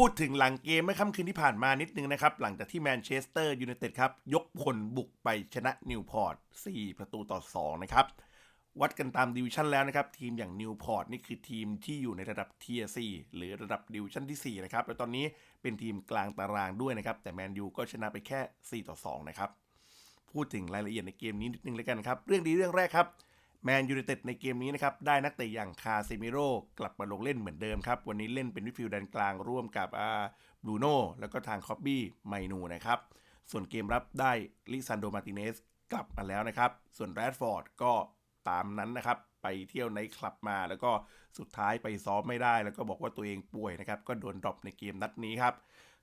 พูดถึงหลังเกมเมื่อค่ำคืนที่ผ่านมานิดนึงนะครับ หลังจากที่แมนเชสเตอร์ยูไนเต็ดครับ ยกพลบุกไปชนะนิวพอร์ต 4 ประตูต่อ 2 นะครับ วัดกันตามดิวิชั่นแล้วนะครับ ทีมอย่างนิวพอร์ตนี่คือทีมที่อยู่ในระดับเทียร์4หรือระดับดิวิชั่นที่ 4 นะครับ แล้วตอนนี้เป็นทีมกลางตารางด้วยนะครับ แต่แมนยูก็ชนะไปแค่ 4 ต่อ 2 นะครับ พูดถึงรายละเอียดในเกมนี้นิดนึงเลยกันครับ เรื่องดีเรื่องแรกครับ แมนยูไนเต็ดในเกมนี้นะครับได้นักเตะอย่างคาเซมิโร่กลับมาลงเล่นเหมือนเดิมครับ วันนี้เล่นเป็นวิฟิลด์แดนกลางร่วมกับอาบรูโน่แล้วก็ทางคอบบี้ไมนูนะครับ ส่วนเกมรับได้ลิซันโดมาติเนสกลับมาแล้วนะครับ ส่วนแรดฟอร์ดก็ตามนั้นนะครับ ไปเที่ยวในคลับมาแล้วก็สุดท้ายไปซ้อมไม่ได้ แล้วก็บอกว่าตัวเองป่วยนะครับ ก็โดนดรอปในเกมนัดนี้ครับ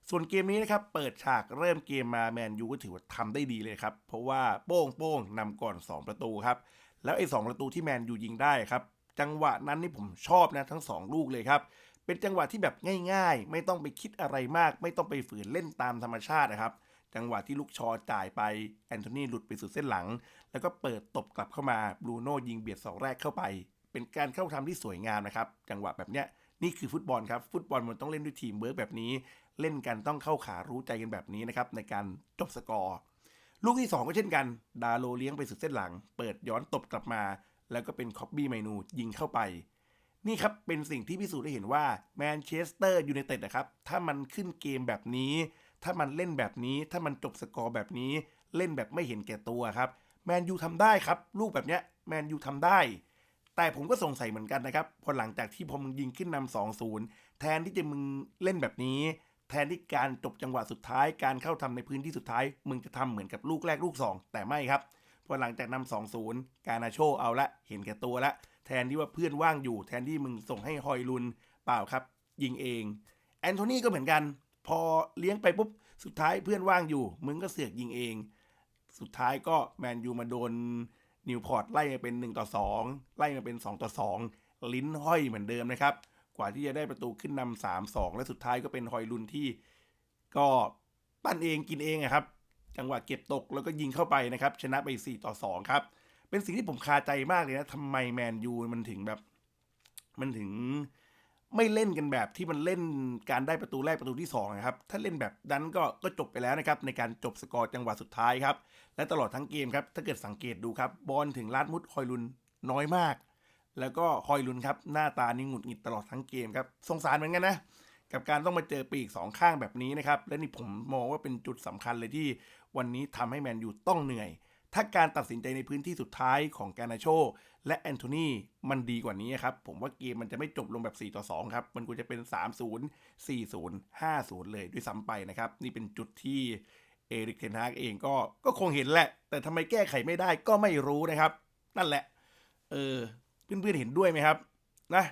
ส่วนเกมนี้นะครับเปิดฉากเริ่มเกมมาแมนยูก็ถือว่าทำได้ดีเลยครับ เพราะว่าโป้งโป้งนำก่อน 2 ประตูครับ แล้วไอ้สองประตูที่แมนยูยิงได้ครับ จังหวะนั้นนี่ผมชอบนะทั้ง 2 ลูกเลยครับ เป็นจังหวะที่แบบง่ายๆ ไม่ต้องไปคิดอะไรมาก ไม่ต้องไปฝืนเล่นตามธรรมชาตินะครับจังหวะที่ลูกชอจ่ายไปแอนโทนีหลุดไปสุดเส้นหลัง แล้วก็เปิดตบกลับเข้ามาบรูโน่ยิงเบียดเสาแรกเข้าไป เป็นการเข้าทำที่สวยงามนะครับ จังหวะแบบเนี้ยนี่คือฟุตบอลครับฟุตบอลมันต้องเล่นด้วยทีมเวิร์กแบบนี้ เล่นกันต้องเข้าขารู้ใจกันแบบนี้นะครับในการจบสกอร์ ลูกที่ 2 ก็เช่นกัน ดาโลเลี้ยงไปสุดเส้นหลัง เปิดย้อนตบกลับมา แล้วก็เป็นคอบบี้ไมนูยิงเข้าไป นี่ครับเป็นสิ่งที่พิสูจน์ให้เห็นว่าแมนเชสเตอร์ยูไนเต็ดนะครับ ถ้ามันขึ้นเกมแบบนี้ ถ้ามันเล่นแบบนี้ ถ้ามันจบสกอร์แบบนี้ เล่นแบบไม่เห็นแก่ตัวครับ แมนยูทำได้ครับ ลูกแบบเนี้ยแมนยูทำได้ แต่ผมก็สงสัยเหมือนกันนะครับ พอหลังจากที่พอมึงยิงขึ้นนำสองศูนย์แทนที่จะมึงเล่นแบบนี้ แทนที่การจบจังหวะสุดท้ายการเข้าทำในพื้นที่สุดท้าย มึงจะทำเหมือนกับลูกแรกลูกสองแต่ไม่ครับพอหลังจากนำสองศูนย์การนาโชเอาละเห็นแก่ตัวละ แทนที่ว่าเพื่อนว่างอยู่ แทนที่มึงส่งให้ฮอยลุนเปล่าครับ ยิงเอง แอนโทนีก็เหมือนกัน พอเลี้ยงไปปุ๊บสุดท้ายเพื่อนว่างอยู่ มึงก็เสือกยิงเอง สุดท้ายก็แมนยูมาโดนนิวพอร์ตไล่มาเป็น1ต่อ2ไล่มาเป็น2ต่อ2ลิ้นห้อยเหมือนเดิมนะครับ กว่าที่จะได้ประตูขึ้นนำสามสองและสุดท้ายก็เป็นฮอยลุนที่ ก็ปั้นเองกินเองอะครับ จังหวะเก็บตกแล้วก็ยิงเข้าไปนะครับ ชนะไป 4 ต่อ 2 ครับ เป็นสิ่งที่ผมคาใจมากเลยนะทำไมแมนยูมันถึงแบบ มันถึงไม่เล่นกันแบบที่มันเล่นการได้ประตูแรกประตูที่2นะครับ ถ้าเล่นแบบนั้นก็ก็จบไปแล้วนะครับ ในการจบสกอร์จังหวะสุดท้ายครับ และตลอดทั้งเกมครับ ถ้าเกิดสังเกตดูครับ บอลถึงลาดมุดฮอยลุนน้อยมาก แล้วก็ฮอยลุนครับ หน้าตานี่หงุดหงิดตลอดทั้งเกมครับสงสารเหมือนกันนะ กับการต้องมาเจอปีกสองข้างแบบนี้นะครับ และนี่ผมมองว่าเป็นจุดสำคัญเลยที่วันนี้ทำให้แมนยูต้องเหนื่อย ถ้าการตัดสินใจในพื้นที่สุดท้ายของการนาโช และแอนโทนีมันดีกว่านี้ครับ ผมว่าเกมมันจะไม่จบลงแบบ 4 ต่อ 2 ครับ มันควรจะเป็น 3 0 4 0 5 0 เลยด้วยซ้ำไปนะครับ นี่เป็นจุดที่เอริกเทนฮากเองก็ก็คงเห็นแหละ แต่ทำไมแก้ไขไม่ได้ก็ไม่รู้นะครับ นั่นแหละ เออ เพื่อนๆเห็นด้วยไหมครับนะ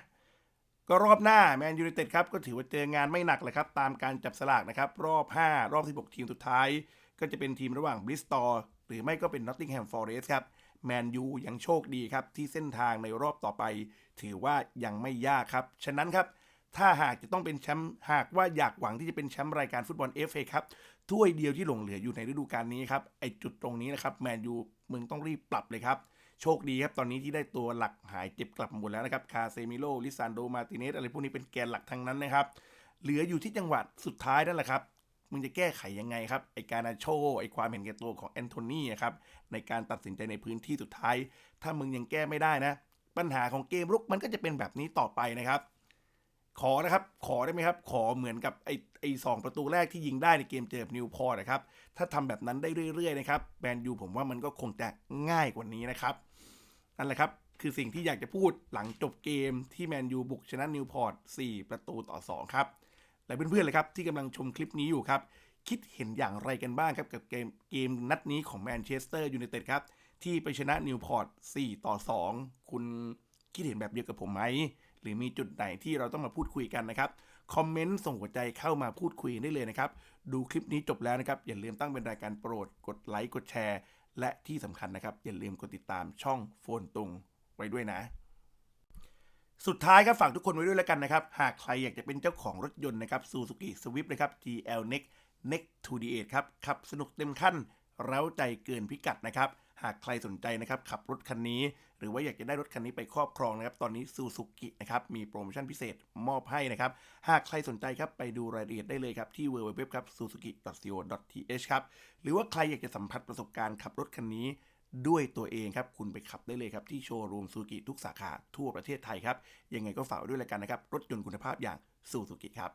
ก็รอบหน้าแมนยู i นเต็ดครับก็ถือว่าเจองานไม่หนักเลยครับ ตามการจับสลากนะครับ รอบ 5 รอบ 16 ทีมสุดท้าย ก็จะเป็นทีมระหว่างบริสตอลหรือไม่ก็เป็นนอตติงแฮมฟอร์เรสครับแมนยูยังโชคดีครับ ที่เส้นทางในรอบต่อไป ถือว่ายังไม่ยากครับ ฉะนั้นครับ ถ้าหากจะต้องเป็นแชมป์หากว่าอยากหวังที่จะเป็นแชมป์รายการฟุตบอล FA ครับถ้วยเดียวที่หลงเหลืออยู่ในฤดูกาลนี้ครับไอจุดตรงนี้นะครับแมนยูมึงต้องรีบปรับเลยครับ โชคดีครับ ตอนนี้ที่ได้ตัวหลักหายเจ็บกลับหมดแล้วนะครับ คาเซมิโล ลิซานโด มาติเนส อะไรพวกนี้เป็นแกนหลักทั้งนั้นนะครับ เหลืออยู่ที่จังหวัดสุดท้ายนั่นแหละครับมึงจะแก้ไขยังไงครับไอการนาโชไอความเห็นแก่ตัวของแอนโทนีครับในการตัดสินใจในพื้นที่สุดท้าย ถ้ามึงยังแก้ไม่ได้นะ ปัญหาของเกมรุกมันก็จะเป็นแบบนี้ต่อไปนะครับ ขอนะครับ ขอได้ไหมครับ ขอเหมือนกับไอไอสองประตูแรกที่ยิงได้ในเกมเจอกับนิวพอร์ตนะครับ ถ้าทำแบบนั้นได้เรื่อยๆนะครับแมนยูผมว่ามันก็คงจะง่ายกว่านี้นะครับนั่นแหละครับคือสิ่งที่อยากจะพูดหลังจบเกมที่แมนยูบุกชนะนิวพอร์ต4ประตูต่อ 2 ครับ และเพื่อนๆเลยครับที่กำลังชมคลิปนี้อยู่ครับ คิดเห็นอย่างไรกันบ้างครับกับเกมเกมนัดนี้ของแมนเชสเตอร์ยูไนเต็ดครับ ที่ไปชนะนิวพอร์ต4ต่อ 2 คุณ คิดเห็นแบบเดียวกับผมไหม หรือมีจุดไหนที่เราต้องมาพูดคุยกันนะครับ คอมเมนต์ส่งหัวใจเข้ามาพูดคุยได้เลยนะครับ ดูคลิปนี้จบแล้วนะครับ อย่าลืมตั้งเป็นรายการโปรด กดไลค์ กดแชร์ และที่สำคัญนะครับ อย่าลืมกดติดตามช่องโฟนตุงไว้ด้วยนะ สุดท้ายครับฝากทุกคนไว้ด้วยแล้วกันนะครับ หากใครอยากจะเป็นเจ้าของรถยนต์นะครับ Suzuki Swift นะครับ GL Next Next to the 8ครับ ขับสนุกเต็มขั้น เร้าใจเกินพิกัดนะครับ หากใครสนใจนะครับขับรถคันนี้ หรือว่าอยากจะได้รถคันนี้ไปครอบครองนะครับ ตอนนี้ซูซูกินะครับมีโปรโมชั่นพิเศษมอบให้นะครับ หากใครสนใจครับไปดูรายละเอียดได้เลยครับที่ www ครับ suzuki.co.th ครับหรือว่าใครอยากจะสัมผัสประสบการณ์ขับรถคันนี้ด้วยตัวเองครับ คุณไปขับได้เลยครับ ที่โชว์รูมซูซูกิทุกสาขาทั่วประเทศไทยครับ ยังไงก็ฝากด้วยแล้วกันนะครับ รถยนต์คุณภาพอย่างซูซูกิครับ